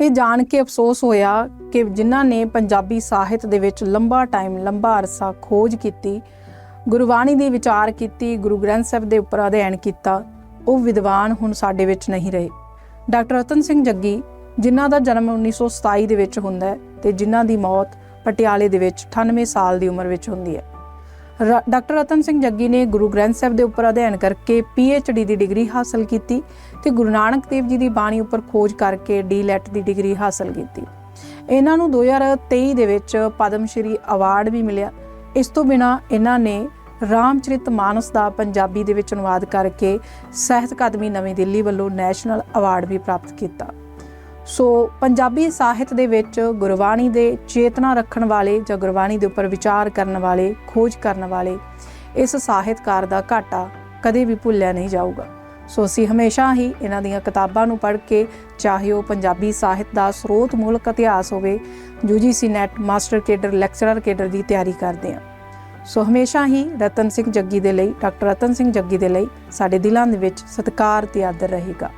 ਇਹ ਜਾਣ ਕੇ ਅਫਸੋਸ ਹੋਇਆ ਕਿ ਜਿਨ੍ਹਾਂ ਨੇ ਪੰਜਾਬੀ ਸਾਹਿਤ ਦੇ ਵਿੱਚ ਲੰਬਾ ਟਾਈਮ, ਲੰਬਾ ਅਰਸਾ ਖੋਜ ਕੀਤੀ ਗੁਰਬਾਣੀ ਦੀ ਵਿਚਾਰ ਕੀਤੀ, ਗੁਰੂ ਗ੍ਰੰਥ ਸਾਹਿਬ ਦੇ ਉੱਪਰ ਅਧਿਐਨ ਕੀਤਾ, ਉਹ ਵਿਦਵਾਨ ਹੁਣ ਸਾਡੇ ਵਿੱਚ ਨਹੀਂ ਰਹੇ। ਡਾਕਟਰ ਰਤਨ ਸਿੰਘ ਜੱਗੀ, ਜਿਨ੍ਹਾਂ ਦਾ ਜਨਮ 1927 ਦੇ ਵਿੱਚ ਹੁੰਦਾ ਹੈ ਤੇ ਜਿਨ੍ਹਾਂ ਦੀ ਮੌਤ ਪਟਿਆਲੇ ਦੇ ਵਿੱਚ 98 ਸਾਲ ਦੀ ਉਮਰ ਵਿੱਚ ਹੁੰਦੀ ਹੈ। ਡਾਕਟਰ ਰਤਨ ਸਿੰਘ ਜੱਗੀ ਨੇ ਗੁਰੂ ਗ੍ਰੰਥ ਸਾਹਿਬ ਦੇ ਉੱਪਰ ਅਧਿਐਨ ਕਰਕੇ ਡੀ ਦੀ ਡਿਗਰੀ ਹਾਸਲ ਕੀਤੀ ਤੇ ਗੁਰੂ ਨਾਨਕ ਦੇਵ ਜੀ ਦੀ ਬਾਣੀ ਉੱਪਰ ਖੋਜ ਕਰਕੇ ਡੀਲੈਟ ਦੀ ਡਿਗਰੀ ਹਾਸਲ ਕੀਤੀ। ਇਹਨਾਂ ਨੂੰ 2023 ਦੇ ਵਿੱਚ ਪਦਮ ਸ਼੍ਰੀ ਅਵਾਰਡ ਵੀ ਮਿਲਿਆ। ਇਸ ਤੋਂ ਬਿਨਾ ਇਹਨਾਂ ਨੇ ਰਾਮਚਰਿਤ ਮਾਨਸ ਦਾ ਪੰਜਾਬੀ ਦੇ ਵਿੱਚ ਅਨੁਵਾਦ ਕਰਕੇ ਸਾਹਿਤ ਅਕਾਦਮੀ ਨਵੀਂ ਦਿੱਲੀ ਵੱਲੋਂ ਨੈਸ਼ਨਲ ਅਵਾਰਡ ਵੀ ਪ੍ਰਾਪਤ ਕੀਤਾ। ਸੋ ਪੰਜਾਬੀ ਸਾਹਿਤ ਦੇ ਵਿੱਚ ਗੁਰਬਾਣੀ ਦੇ ਚੇਤਨਾ ਰੱਖਣ ਵਾਲੇ ਜਾਂ ਗੁਰਬਾਣੀ ਦੇ ਉੱਪਰ ਵਿਚਾਰ ਕਰਨ ਵਾਲੇ, ਖੋਜ ਕਰਨ ਵਾਲੇ, ਇਸ ਸਾਹਿਤਕਾਰ ਦਾ ਘਾਟਾ ਕਦੇ ਵੀ ਭੁੱਲਿਆ ਨਹੀਂ ਜਾਊਗਾ। ਸੋ ਅਸੀਂ ਹਮੇਸ਼ਾ ਹੀ ਇਹਨਾਂ ਦੀਆਂ ਕਿਤਾਬਾਂ ਨੂੰ ਪੜ੍ਹ ਕੇ ਚਾਹੇ ਉਹ ਪੰਜਾਬੀ ਸਾਹਿਤ ਦਾ ਸਰੋਤ, ਮੂਲਕ ਇਤਿਹਾਸ ਹੋਵੇ UGC NET master cadre lecturer cadre ਦੀ ਤਿਆਰੀ ਕਰਦੇ ਹਾਂ। ਸੋ ਹਮੇਸ਼ਾ ਹੀ ਰਤਨ ਸਿੰਘ ਜੱਗੀ ਦੇ ਲਈ, ਡਾਕਟਰ ਰਤਨ ਸਿੰਘ ਜੱਗੀ ਦੇ ਲਈ ਸਾਡੇ ਦਿਲਾਂ ਦੇ ਵਿੱਚ ਸਤਿਕਾਰ ਤੇ ਆਦਰ ਰਹੇਗਾ।